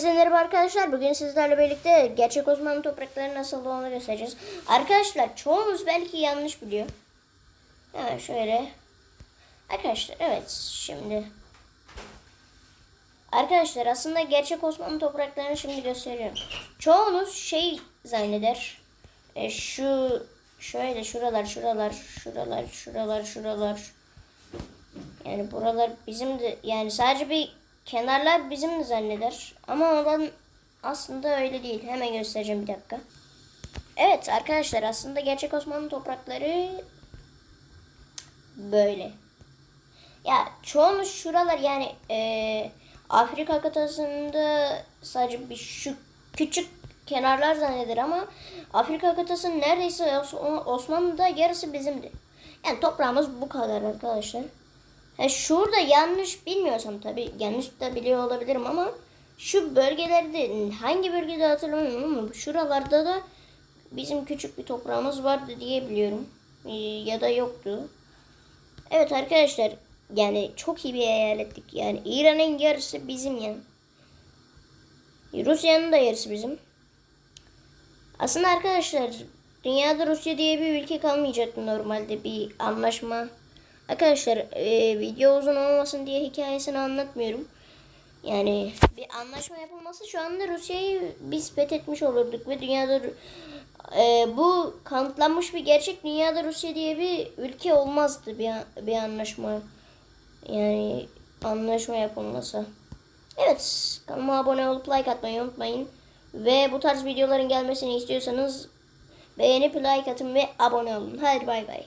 Hepinize merhaba arkadaşlar. Bugün sizlerle birlikte gerçek Osmanlı toprakları nasıl olduğunu göstereceğiz. Arkadaşlar çoğunuz belki yanlış biliyor. Hemen şöyle. Arkadaşlar evet şimdi. Arkadaşlar aslında gerçek Osmanlı topraklarını şimdi gösteriyorum. Çoğunuz şey zanneder. E, şu şöyle şuralar şuralar şuralar şuralar şuralar. Yani buralar bizim de yani sadece bir kenarlar bizim de zanneder. Ama oradan aslında öyle değil. Hemen göstereceğim bir dakika. Evet arkadaşlar aslında gerçek Osmanlı toprakları böyle. Ya çoğunuz şuralar yani eee, Afrika kıtasında sadece bir şu küçük kenarlar zanneder ama Afrika kıtasının neredeyse Os- Osmanlı'da yarısı bizimdi. Yani toprağımız bu kadar arkadaşlar. Ha, şurada yanlış bilmiyorsam tabii yanlış da biliyor olabilirim ama şu bölgelerde hangi bölgede hatırlamıyorum ama şuralarda da bizim küçük bir toprağımız vardı diye biliyorum. Ee, ya da yoktu. Evet arkadaşlar yani çok iyi bir eyalettik yani İran'ın yarısı bizim yani. Rusya'nın da yarısı bizim. Aslında arkadaşlar dünyada Rusya diye bir ülke kalmayacaktı normalde bir anlaşma. Arkadaşlar e, video uzun olmasın diye hikayesini anlatmıyorum. Yani bir anlaşma yapılması şu anda Rusya'yı biz fethetmiş olurduk ve dünyada e, bu kanıtlanmış bir gerçek dünyada Rusya diye bir ülke olmazdı bir, bir anlaşma. Yani anlaşma yapılması. Evet kanalıma abone olup like atmayı unutmayın. Ve bu tarz videoların gelmesini istiyorsanız beğenip like atın ve abone olun. Hadi bay bay.